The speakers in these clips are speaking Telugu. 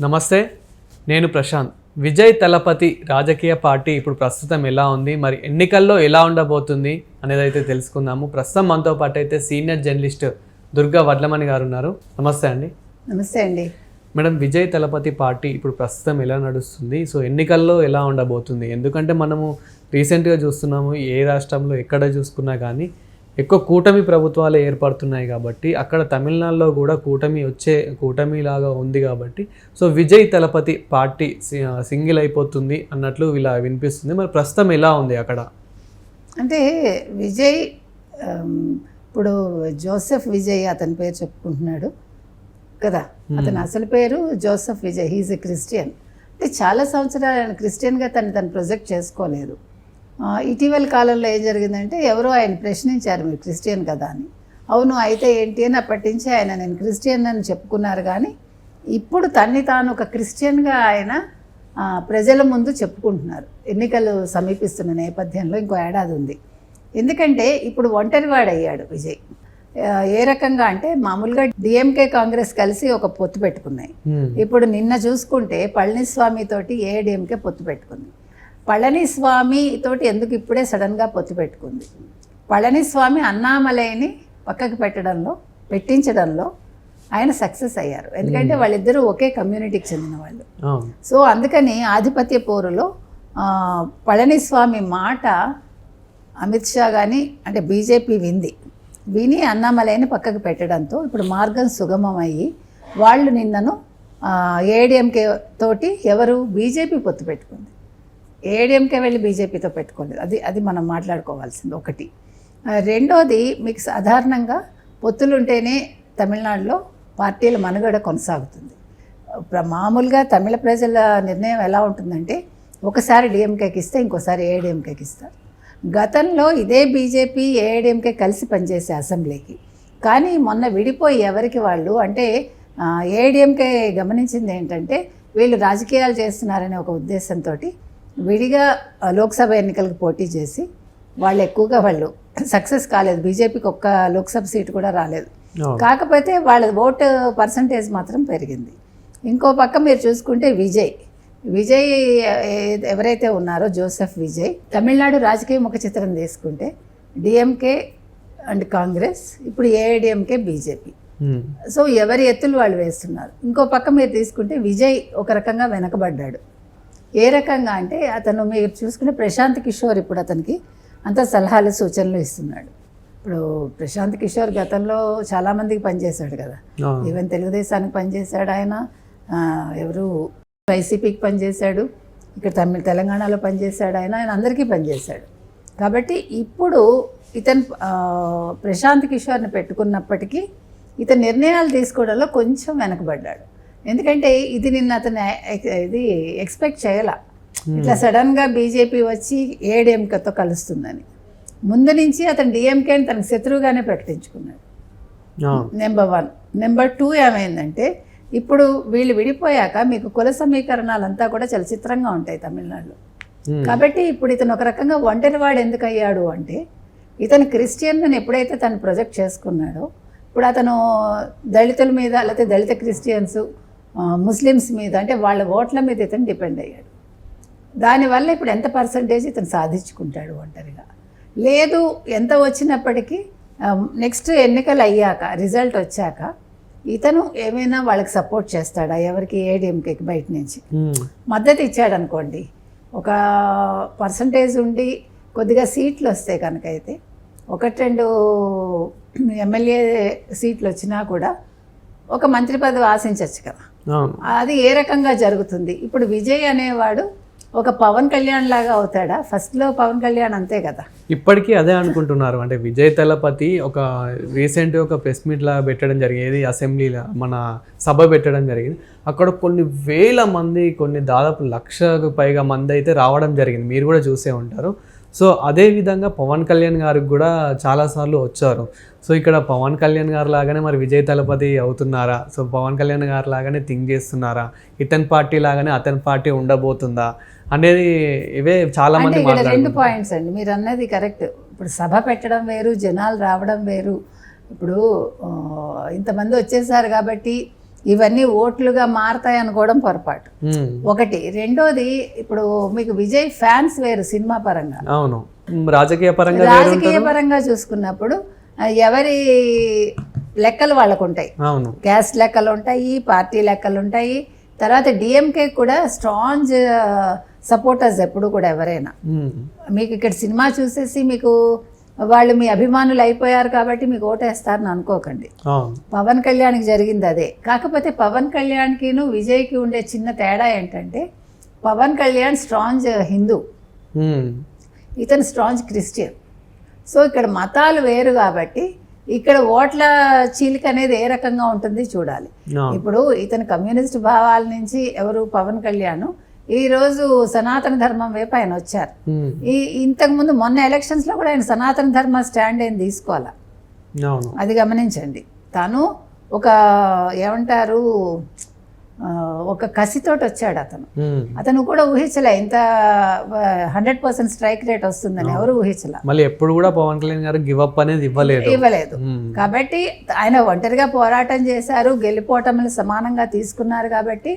నమస్తే నేను ప్రశాంత్. విజయ్ తలపతి రాజకీయ పార్టీ ఇప్పుడు ప్రస్తుతం ఎలా ఉంది మరి ఎన్నికల్లో ఎలా ఉండబోతుంది అనేది అయితే తెలుసుకుందాము. ప్రస్తుతం మనతో పాటు అయితే సీనియర్ జర్నలిస్ట్ దుర్గా వడ్లమణి గారు ఉన్నారు. నమస్తే అండి. నమస్తే అండి. మేడం విజయ్ తలపతి పార్టీ ఇప్పుడు ప్రస్తుతం ఎలా నడుస్తుంది సో ఎన్నికల్లో ఎలా ఉండబోతుంది? ఎందుకంటే మనము రీసెంట్గా చూస్తున్నాము ఏ రాష్ట్రంలో ఎక్కడ చూసుకున్నా కానీ ఎక్కువ కూటమి ప్రభుత్వాలు ఏర్పడుతున్నాయి కాబట్టి అక్కడ తమిళనాడులో కూడా కూటమి వచ్చే కూటమి లాగా ఉంది కాబట్టి. So Vijay Thalapathy party single అయిపోతుంది అన్నట్లు ఇలా వినిపిస్తుంది. మరి ప్రస్తుతం ఎలా ఉంది అక్కడ? అంటే విజయ్ ఇప్పుడు జోసెఫ్ విజయ్ అతని పేరు చెప్పుకుంటున్నాడు కదా. అతని అసలు పేరు Joseph Vijay. He's a Christian అంటే చాలా సంవత్సరాలు ఆయన క్రిస్టియన్గా తను తను ప్రొజెక్ట్ చేసుకోలేదు. ఇటీవల కాలంలో ఏం జరిగిందంటే ఎవరో ఆయన ప్రశ్నించారు మీరు క్రిస్టియన్ కదా అని. అవును అయితే ఏంటి అని అప్పటి నుంచి ఆయన నేను క్రిస్టియన్ అని చెప్పుకున్నారు కానీ ఇప్పుడు తన్ని తాను ఒక క్రిస్టియన్గా ఆయన ప్రజల ముందు చెప్పుకుంటున్నారు. ఎన్నికలు సమీపిస్తున్న నేపథ్యంలో ఇంకో ఏడాది ఉంది. ఎందుకంటే ఇప్పుడు ఒంటరివాడయ్యాడు విజయ్. ఏ రకంగా అంటే మామూలుగా డిఎంకే కాంగ్రెస్ కలిసి ఒక పొత్తు పెట్టుకున్నాయి. ఇప్పుడు నిన్న చూసుకుంటే పళనిస్వామి తోటి ఏఐడిఎంకే పొత్తు పెట్టుకుంది? పళనిస్వామి తోటి ఎందుకు ఇప్పుడే సడన్గా పొత్తు పెట్టుకుంది? పళనిస్వామి అన్నామలైని పక్కకి పెట్టడంలో పెట్టించడంలో ఆయన సక్సెస్ అయ్యారు. ఎందుకంటే వాళ్ళిద్దరూ ఒకే కమ్యూనిటీకి చెందిన వాళ్ళు. సో అందుకని ఆధిపత్య పోరులో పళనిస్వామి మాట అమిత్ షా కానీ అంటే బీజేపీ వింది. విని అన్నామలైని పక్కకు పెట్టడంతో ఇప్పుడు మార్గం సుగమం అయ్యి వాళ్ళు నిన్నను ఏడిఎంకే తోటి ఎవరు బీజేపీ పొత్తు పెట్టుకుంది. ఏడిఎంకే వెళ్ళి బీజేపీతో పెట్టుకోలేదు అది అది మనం మాట్లాడుకోవాల్సింది ఒకటి. రెండోది మీకు సాధారణంగా పొత్తులుంటేనే తమిళనాడులో పార్టీల మనుగడ కొనసాగుతుంది. ప్ర- మామూలుగా తమిళ ప్రజల నిర్ణయం ఎలా ఉంటుందంటే ఒకసారి డిఎంకేకి ఇస్తే ఇంకోసారి ఏఐడిఎంకేకి ఇస్తారు. గతంలో ఇదే బీజేపీ ఏఐడిఎంకే కలిసి పనిచేసే అసెంబ్లీకి. కానీ మొన్న విడిపోయి ఎవరికి వాళ్ళు అంటే ఏఐడిఎంకే గమనించింది ఏంటంటే వీళ్ళు రాజకీయాలు చేస్తున్నారనే ఒక ఉద్దేశంతో విడిగా లోక్సభ ఎన్నికలకు పోటీ చేసి వాళ్ళు ఎక్కువగా వాళ్ళు సక్సెస్ కాలేదు. బీజేపీకి ఒక్క లోక్సభ సీటు కూడా రాలేదు. కాకపోతే వాళ్ళ ఓటు పర్సంటేజ్ మాత్రం పెరిగింది. ఇంకో పక్క మీరు చూసుకుంటే విజయ్. విజయ్ ఎవరైతే ఉన్నారో జోసెఫ్ విజయ్ తమిళనాడు రాజకీయ ముఖ చిత్రం తీసుకుంటే డిఎంకే అండ్ కాంగ్రెస్ ఇప్పుడు ఏఐడిఎంకే బీజేపీ. సో ఎవరి ఎత్తులు వాళ్ళు వేస్తున్నారు. ఇంకో పక్క మీరు తీసుకుంటే విజయ్ ఒక రకంగా వెనకబడ్డాడు. ఏ రకంగా అంటే అతను మీరు చూసుకునే ప్రశాంత్ కిషోర్ ఇప్పుడు అతనికి అంత సలహాలు సూచనలు ఇస్తున్నాడు. ఇప్పుడు ప్రశాంత్ కిషోర్ గతంలో చాలామందికి పనిచేశాడు కదా. ఈవెన్ తెలుగుదేశానికి పనిచేశాడు ఆయన. ఎవరు? వైసీపీకి పనిచేశాడు. ఇక్కడ తమిళ తెలంగాణలో పనిచేశాడు ఆయన. ఆయన అందరికీ పనిచేశాడు. కాబట్టి ఇప్పుడు ఇతను ప్రశాంత్ కిషోర్ని పెట్టుకున్నప్పటికీ ఇతను నిర్ణయాలు తీసుకోవడంలో కొంచెం వెనకబడ్డాడు. ఎందుకంటే ఇది నిన్న అతను ఇది ఎక్స్పెక్ట్ చేయాల. ఇట్లా సడన్గా బీజేపీ వచ్చి ఏడీఎంకేతో కలుస్తుందని. ముందు నుంచి అతను డిఎంకేని తనకు శత్రువుగానే ప్రకటించుకున్నాడు. నెంబర్ వన్ నెంబర్ టూ ఏమైందంటే ఇప్పుడు వీళ్ళు విడిపోయాక మీకు కుల సమీకరణాలంతా కూడా చాలా చిత్రంగా ఉంటాయి తమిళనాడులో. Hmm. కాబట్టి ఇప్పుడు ఇతను ఒక రకంగా ఒంటరివాడు ఎందుకు అయ్యాడు అంటే ఇతను క్రిస్టియన్ అని ఎప్పుడైతే తను ప్రొజెక్ట్ చేసుకున్నాడో ఇప్పుడు అతను దళితుల మీద లేకపోతే దళిత క్రిస్టియన్స్ ముస్లిమ్స్ మీద అంటే వాళ్ళ ఓట్ల మీద ఇతను డిపెండ్ అయ్యాడు. దానివల్ల ఇప్పుడు ఎంత పర్సంటేజ్ ఇతను సాధించుకుంటాడు ఒంటరిగా. లేదు ఎంత వచ్చినప్పటికీ నెక్స్ట్ ఎన్నికలు అయ్యాక రిజల్ట్ వచ్చాక ఇతను ఏమైనా వాళ్ళకి సపోర్ట్ చేస్తాడా? ఎవరికి? ఏడిఎంకేకి బయట నుంచి. మద్దతు ఇచ్చాడు అనుకోండి ఒక పర్సంటేజ్ ఉండి కొద్దిగా సీట్లు వస్తే కనుక అయితే ఒకటి రెండు ఎమ్మెల్యే సీట్లు వచ్చినా కూడా ఒక మంత్రి పదవి ఆశించవచ్చు కదా. అది ఏ రకంగా జరుగుతుంది? ఇప్పుడు విజయ్ అనేవాడు ఒక పవన్ కళ్యాణ్ లాగా అవుతాడా? ఫస్ట్లో పవన్ కళ్యాణ్ అంతే కదా? ఇప్పటికీ అదే అనుకుంటున్నారు. అంటే విజయ్ తలపతి ఒక రీసెంట్ ఒక ప్రెస్ మీట్ లా పెట్టడం జరిగేది అసెంబ్లీలో మన సభ పెట్టడం జరిగింది. అక్కడ కొన్ని వేల మంది కొన్ని దాదాపు లక్షకు పైగా మంది అయితే రావడం జరిగింది. మీరు కూడా చూసే ఉంటారు. సో అదే విధంగా పవన్ కళ్యాణ్ గారికి కూడా చాలాసార్లు వచ్చారు. సో ఇక్కడ పవన్ కళ్యాణ్ గారు లాగానే మరి విజయ్ తలపతి అవుతున్నారా? సో పవన్ కళ్యాణ్ గారు లాగానే థింక్ చేస్తున్నారా? ఇతని పార్టీ లాగానే అతని పార్టీ ఉండబోతుందా? అనేది ఇవే చాలా మంది రెండు పాయింట్స్ అండి. మీరు అన్నది కరెక్ట్ ఇప్పుడు సభ పెట్టడం వేరు జనాలు రావడం వేరు. ఇప్పుడు ఇంతమంది వచ్చేసారు కాబట్టి ఇవన్నీ ఓట్లుగా మారతాయి అనుకోవడం పొరపాటు. ఒకటి. రెండోది ఇప్పుడు మీకు విజయ్ ఫ్యాన్స్ వేరు సినిమా పరంగా. అవును. రాజకీయ పరంగా రాజకీయ పరంగా చూసుకున్నప్పుడు ఎవరి లెక్కలు వాళ్ళకు ఉంటాయి అవును. క్యాస్ట్ లెక్కలు ఉంటాయి పార్టీ లెక్కలు ఉంటాయి తర్వాత డిఎంకే కూడా స్ట్రాంగ్ సపోర్టర్స్ ఎప్పుడు కూడా ఎవరైనా. మీకు ఇక్కడ సినిమా చూసేసి మీకు వాళ్ళు మీ అభిమానులు అయిపోయారు కాబట్టి మీకు ఓటేస్తారని అనుకోకండి. పవన్ కళ్యాణ్కి జరిగింది అదే. కాకపోతే పవన్ కళ్యాణ్కిను విజయ్కి ఉండే చిన్న తేడా ఏంటంటే పవన్ కళ్యాణ్ స్ట్రాంగ్ హిందూ. ఇతను స్ట్రాంగ్ క్రిస్టియన్. సో ఇక్కడ మతాలు వేరు కాబట్టి ఇక్కడ ఓట్ల చీలిక అనేది ఏ రకంగా ఉంటుంది చూడాలి. ఇప్పుడు ఇతను కమ్యూనిస్ట్ భావాల నుంచి ఎవరు పవన్ కళ్యాణ్ ఈ రోజు సనాతన ధర్మం వైపు ఆయన వచ్చారు. ఈ ఇంతకుముందు మొన్న ఎలక్షన్స్లో కూడా ఆయన సనాతన ధర్మ స్టాండ్ ఏం తీసుకోవాలా? అది గమనించండి. తను ఒక ఏమంటారు ఒక కసితోటి వచ్చాడు అతను. అతను కూడా ఊహించలే ఇంత హండ్రెడ్ పర్సెంట్ స్ట్రైక్ రేట్ వస్తుందని ఎవరు ఊహించలే. మళ్ళీ ఎప్పుడు కూడా పవన్ కళ్యాణ్ గారు గివ్ అప్ అనేది ఇవ్వలేదు. ఇవ్వలేదు. కాబట్టి ఆయన ఒంటరిగా పోరాటం చేశారు గెలిపోవటంలో సమానంగా తీసుకున్నారు కాబట్టి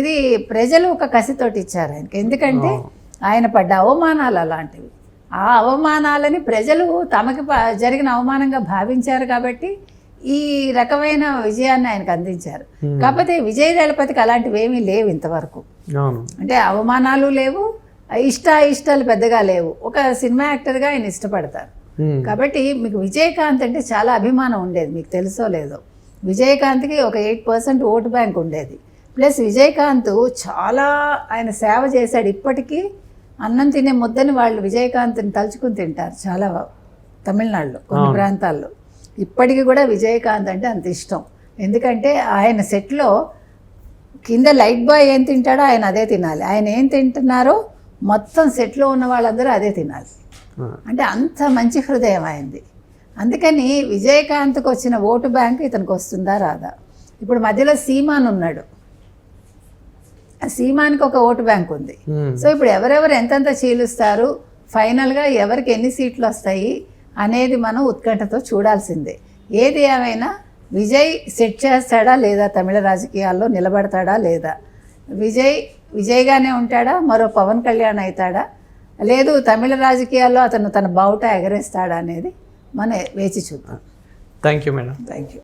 ఇది ప్రజలు ఒక కసితోటి ఇచ్చారు ఆయనకి. ఎందుకంటే ఆయన పడ్డ అవమానాలు అలాంటివి. ఆ అవమానాలని ప్రజలు తమకి జరిగిన అవమానంగా భావించారు కాబట్టి ఈ రకమైన విజయాన్ని ఆయనకు అందించారు. కాకపోతే విజయ దళపతికి అలాంటివి ఏమీ లేవు ఇంతవరకు. అంటే అవమానాలు లేవు ఇష్ట ఇష్టాలు పెద్దగా లేవు. ఒక సినిమా యాక్టర్గా ఆయన ఇష్టపడతారు. కాబట్టి మీకు విజయకాంత్ అంటే చాలా అభిమానం ఉండేది మీకు తెలుసో లేదో. విజయకాంత్కి ఒక ఎయిట్ పర్సెంట్ ఓటు బ్యాంక్ ఉండేది. ప్లస్ విజయకాంత్ చాలా ఆయన సేవ చేశాడు ఇప్పటికీ. అన్నం తినే ముద్దని వాళ్ళు విజయకాంత్ని తలుచుకుని తింటారు చాలా తమిళనాడులో కొన్ని ప్రాంతాల్లో. ఇప్పటికీ కూడా విజయకాంత్ అంటే అంత ఇష్టం. ఎందుకంటే ఆయన సెట్లో కింద లైట్ బాయ్ ఏం తింటాడో ఆయన అదే తినాలి. ఆయన ఏం తింటున్నారో మొత్తం సెట్లో ఉన్న వాళ్ళందరూ అదే తినాలి. అంటే అంత మంచి హృదయం అయింది అందుకని విజయకాంత్కి వచ్చిన ఓటు బ్యాంక్ ఇతనికి వస్తుందా రాదా? ఇప్పుడు మధ్యలో సీమాన్ ఉన్నాడు. సీమాన్కి ఒక ఓటు బ్యాంక్ ఉంది. సో ఇప్పుడు ఎవరెవరు ఎంతెంత చీలుస్తారు? ఫైనల్గా ఎవరికి ఎన్ని సీట్లు వస్తాయి? అనేది మనం ఉత్కంఠతో చూడాల్సిందే. ఏది ఏమైనా విజయ్ సెట్ చేస్తాడా లేదా? తమిళ రాజకీయాల్లో నిలబడతాడా లేదా? విజయ్ విజయ్గానే ఉంటాడా? మరో పవన్ కళ్యాణ్ అవుతాడా? లేదు తమిళ రాజకీయాల్లో అతను తన బావుట ఎగరేస్తాడా అనేది మనం వేచి చూద్దాం. Thank you madam. Thank you.